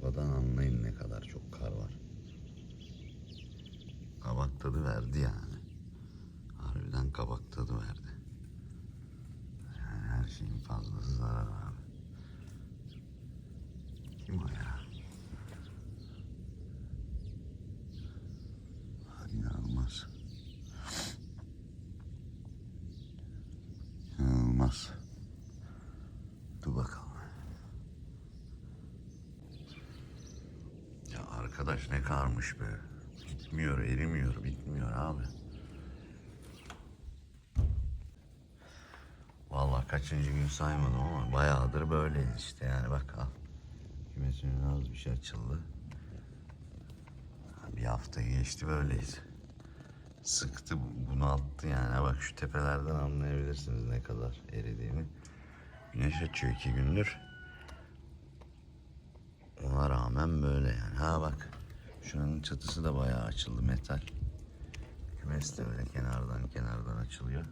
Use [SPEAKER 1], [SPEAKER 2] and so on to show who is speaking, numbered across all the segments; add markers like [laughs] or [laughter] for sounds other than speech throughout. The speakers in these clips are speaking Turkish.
[SPEAKER 1] Duba'dan anlayın ne kadar çok kar var. Kabak tadı verdi yani. Harbiden kabak tadı verdi. Yani her şeyin fazlası zarar abi. Kim o ya? İnanılmaz. İnanılmaz. Dur bakalım. Ya arkadaş ne karmış be. Bitmiyor, erimiyor, bitmiyor abi. Vallahi kaçıncı gün saymadım ama bayağıdır böyleyiz işte yani bak al. Kümesinin az bir şey açıldı. Bir hafta geçti böyleyiz. Sıktı, bunalttı yani. Bak şu tepelerden anlayabilirsiniz ne kadar eridiğini. Güneş açıyor iki gündür. Ona rağmen böyle yani. Ha bak. Şuranın çatısı da bayağı açıldı metal. Kümes de böyle kenardan kenardan açılıyor.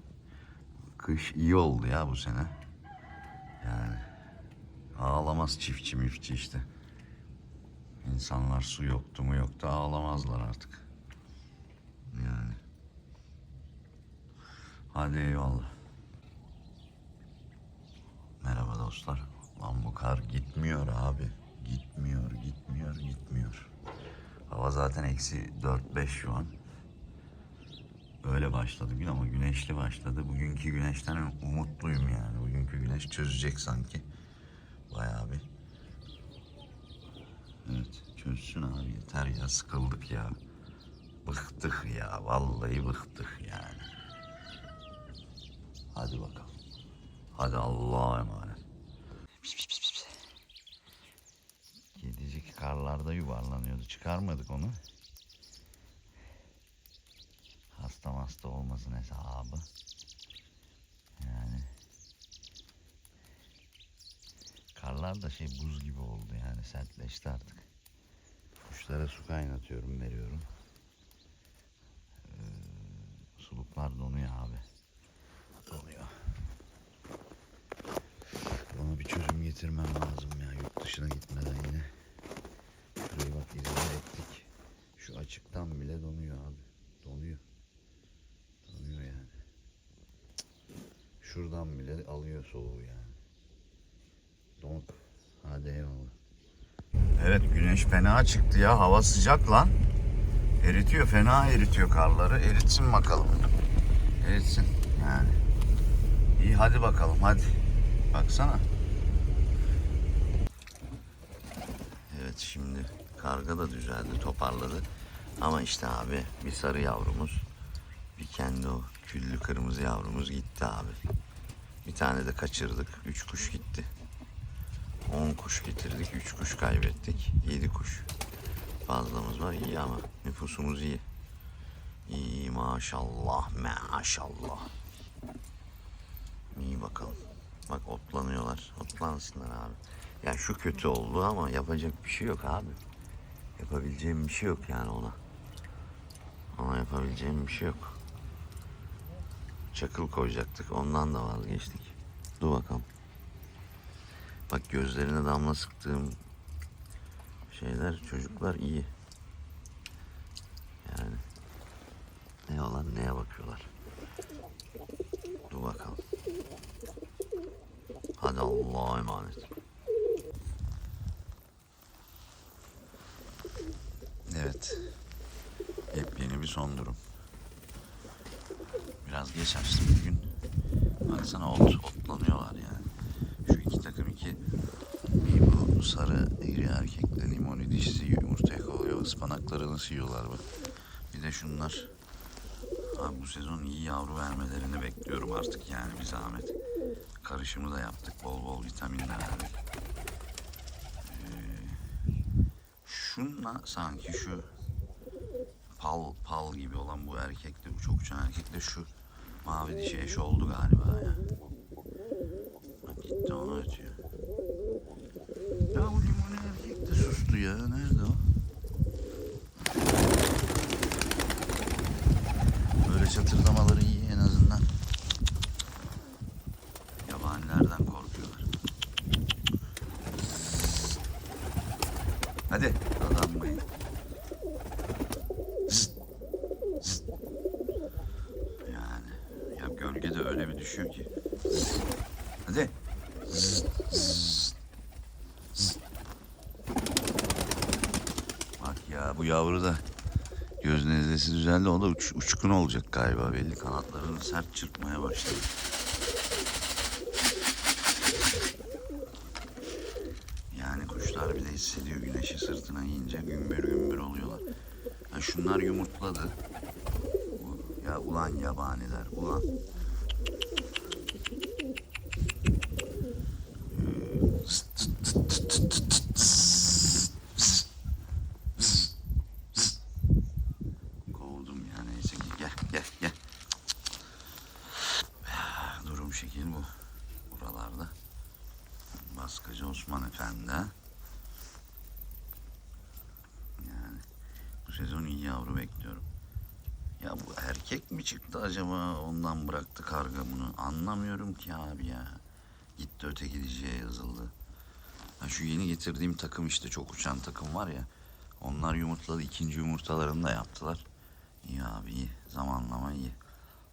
[SPEAKER 1] Kış iyi oldu ya bu sene. Yani ağlamaz çiftçi mifçi işte. İnsanlar su yoktu mu yoktu ağlamazlar artık. Yani. Hadi eyvallah. Merhaba dostlar. Lan bu kar gitmiyor abi. Gitmiyor, gitmiyor, gitmiyor. Hava zaten eksi 4-5 şu an. Öyle başladı gün ama güneşli başladı. Bugünkü güneşten umutluyum yani. Bugünkü güneş çözecek sanki. Bayağı bir. Evet çözsün abi yeter ya sıkıldık ya. Bıktık ya vallahi bıktık yani. Hadi bakalım. Hadi Allah'a emanet. Yuvarlanıyordu. Çıkarmadık onu. Hasta hasta olmasın hesabı. Yani. Karlar da şey buz gibi oldu yani sertleşti artık. Kuşlara su kaynatıyorum veriyorum. Ee, suluklar donuyor abi. Donuyor. Ona bir çözüm getirmem lazım ya yurt dışına gitmeden yine. Şurayı bak izole ettik. Şu açıktan bile donuyor abi. Donuyor. Donuyor yani. Şuradan bile alıyor soğuğu yani. Donk. Hadi eyvallah. Evet güneş fena çıktı ya. Hava sıcak lan. Eritiyor fena eritiyor karları. Eritsin bakalım. Eritsin yani. İyi hadi bakalım hadi. Baksana. Evet şimdi karga da düzeldi toparladı. Ama işte abi bir sarı yavrumuz bir kendi o küllü kırmızı yavrumuz gitti abi. Bir tane de kaçırdık. Üç kuş gitti. 10 kuş getirdik, 3 kuş kaybettik. 7 kuş fazlamız var. İyi ama nüfusumuz iyi. İyi maşallah, maşallah. İyi bakalım. Bak otlanıyorlar. Otlansınlar abi. Ya şu kötü oldu ama yapacak bir şey yok abi. Yapabileceğim bir şey yok yani ona. Ona yapabileceğim bir şey yok. Çakıl koyacaktık. Ondan da vazgeçtik. Dur bakalım. Bak gözlerine damla sıktığım şeyler çocuklar iyi. Yani ne olan neye bakıyorlar. Dur bakalım. Hadi Allah'a emanet. Evet. Yepyeni bir son durum. Biraz geç açtım bugün. Baksana ot, otlanıyorlar yani. Şu iki takım iki bir bu sarı iri erkekle limoni dişisi yumurtaya koyuyor. Ispanakları nasıl yiyorlar bak. Bir de şunlar. Abi bu sezon iyi yavru vermelerini bekliyorum artık yani bir zahmet. Karışımı da yaptık. Bol bol vitaminler verdik. Ee, şunla sanki şu pal pal gibi olan bu erkekle bu çok uçan erkekle şu mavi dişi eş oldu galiba ya. Bak gitti onu ötüyor. Ya bu limoni erkek de sustu ya. Nerede o? Böyle çatırdamaları iyi en azından. gölgede öyle bir düşüyor ki. Hadi. Zzz, zzz, zzz. Bak ya bu yavru da göz nezlesi düzeldi. O da uç- uçkun olacak galiba belli. Kanatlarını sert çırpmaya başladı. Yani kuşlar bile hissediyor güneşi sırtına yiyince gümbür gümbür oluyorlar. Ha şunlar yumurtladı. Ya ulan yabaniler ulan. Kovdum ya neyse ki gel gel gel. Durum şekil bu. Buralarda. Baskıcı Osman Efendi. Yani bu sezon iyi yavru bekliyorum. Ya bu erkek mi çıktı acaba ondan bıraktı karga bunu anlamıyorum ki abi ya. Gitti öteki dişiye yazıldı. Ha şu yeni getirdiğim takım işte çok uçan takım var ya. Onlar yumurtladı ikinci yumurtalarını da yaptılar. İyi abi iyi zamanlama iyi.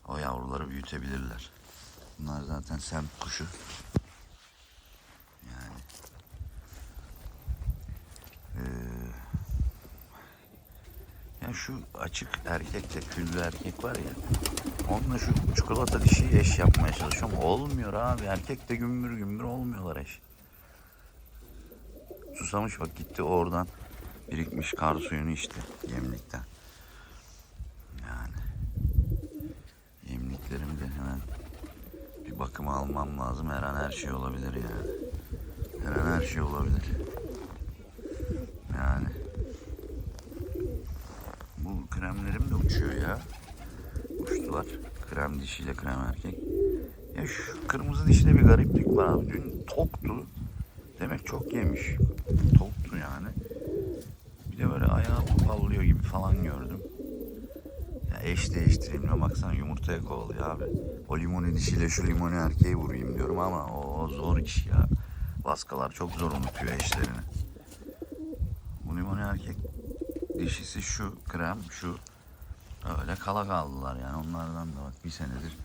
[SPEAKER 1] O yavruları büyütebilirler. Bunlar zaten semt kuşu. Ya şu açık erkekle küllü erkek var ya. Onunla şu çikolata dişiyi eş yapmaya çalışıyorum. Olmuyor abi. Erkek de gümbür gümbür olmuyorlar eş. Susamış bak gitti oradan birikmiş kar suyunu içti yemlikten. Yani yemliklerimi de hemen bir bakıma almam lazım. Her an her şey olabilir yani. Her an her şey olabilir. Yani kremlerim de uçuyor ya. Uçtular. Krem dişiyle krem erkek. Ya şu kırmızı dişide bir gariplik var abi. Dün toktu. Demek çok yemiş. Toktu yani. Bir de böyle ayağı topallıyor gibi falan gördüm. Ya eş değiştireyim baksana yumurtaya kovalıyor abi. O limoni dişiyle şu limoni erkeği vurayım diyorum ama o zor iş ya. Baskalar çok zor unutuyor eşlerini. Bu limoni erkek dişisi şu krem şu öyle kala kaldılar yani onlardan da bak bir senedir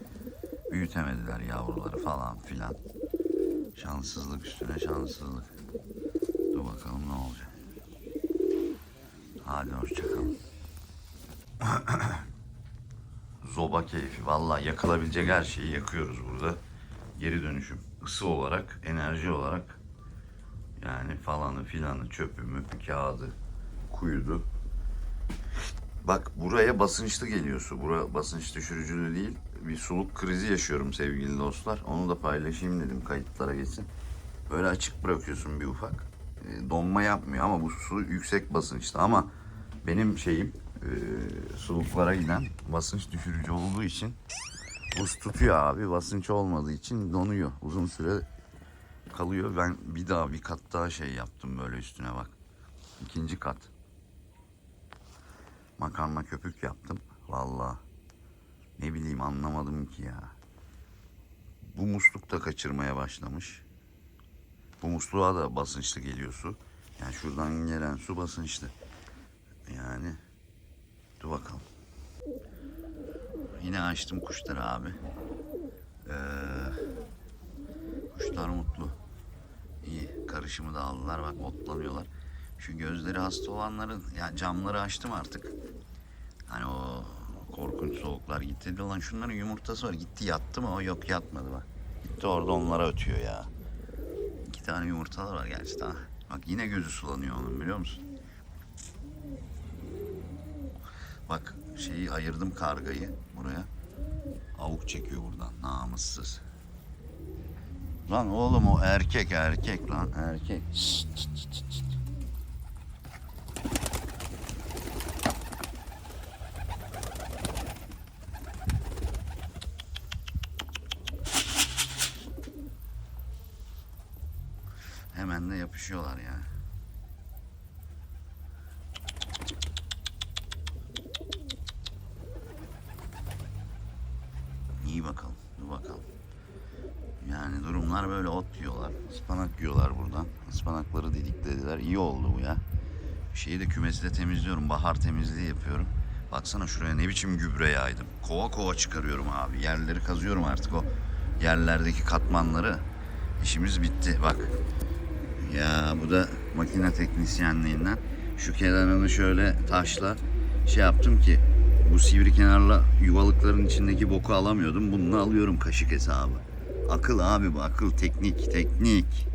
[SPEAKER 1] büyütemediler yavruları falan filan. Şanssızlık üstüne şanssızlık. Dur bakalım ne olacak. Hadi hoşçakalın. [coughs] Zoba keyfi. Vallahi yakılabilecek her şeyi yakıyoruz burada. Geri dönüşüm. Isı olarak, enerji olarak yani falanı filanı, çöpü, möpü, kağıdı, kuyudu. Bak buraya basınçlı geliyor su. Bura basınç düşürücülü değil. Bir suluk krizi yaşıyorum sevgili dostlar. Onu da paylaşayım dedim kayıtlara geçsin. Böyle açık bırakıyorsun bir ufak. E, donma yapmıyor ama bu su yüksek basınçta ama benim şeyim e, suluklara giden basınç düşürücü olduğu için buz tutuyor abi. Basınç olmadığı için donuyor. Uzun süre kalıyor. Ben bir daha bir kat daha şey yaptım böyle üstüne bak. İkinci kat. Makarna köpük yaptım. Vallahi ne bileyim anlamadım ki ya. Bu musluk da kaçırmaya başlamış. Bu musluğa da basınçlı geliyor su. Yani şuradan gelen su basınçlı. Yani dur bakalım. Yine açtım kuşları abi. Ee, kuşlar mutlu. İyi karışımı da aldılar bak otlanıyorlar. Şu gözleri hasta olanların ya camları açtım artık. Hani o korkunç soğuklar gitti. Lan şunların yumurtası var. Gitti yattı mı? O yok yatmadı bak. Gitti orada onlara ötüyor ya. İki tane yumurtalar var gerçi daha. Bak yine gözü sulanıyor onun biliyor musun? Bak şeyi ayırdım kargayı buraya. Avuk çekiyor buradan namussuz. Lan oğlum o erkek erkek lan erkek. Şşt, şşt, şşt, Hemen yapışıyorlar ya. İyi bakalım, dur bakalım. Yani durumlar böyle ot yiyorlar. Ispanak yiyorlar buradan. Ispanakları didiklediler. İyi oldu bu ya. Şeyi de kümesi de temizliyorum. Bahar temizliği yapıyorum. Baksana şuraya ne biçim gübre yaydım. Kova kova çıkarıyorum abi. Yerleri kazıyorum artık o yerlerdeki katmanları. İşimiz bitti bak. Ya bu da makine teknisyenliğinden. Şu kenarını şöyle taşla şey yaptım ki bu sivri kenarla yuvalıkların içindeki boku alamıyordum. Bunu alıyorum kaşık hesabı. Akıl abi bu akıl teknik teknik.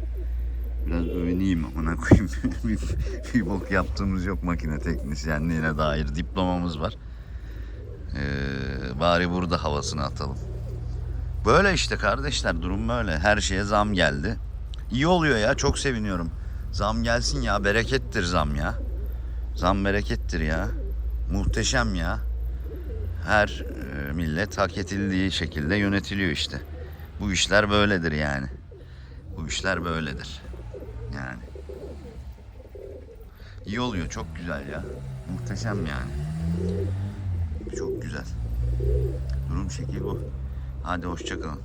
[SPEAKER 1] Biraz övüneyim amına koyayım. bir, [laughs] bir bok yaptığımız yok makine teknisyenliğine dair diplomamız var. Ee, bari burada havasını atalım. Böyle işte kardeşler durum böyle. Her şeye zam geldi. İyi oluyor ya çok seviniyorum. Zam gelsin ya berekettir zam ya. Zam berekettir ya. Muhteşem ya. Her e, millet hak edildiği şekilde yönetiliyor işte. Bu işler böyledir yani. Bu işler böyledir. Yani. İyi oluyor çok güzel ya. Muhteşem yani. Çok güzel. Durum şekil bu. Hadi hoşçakalın.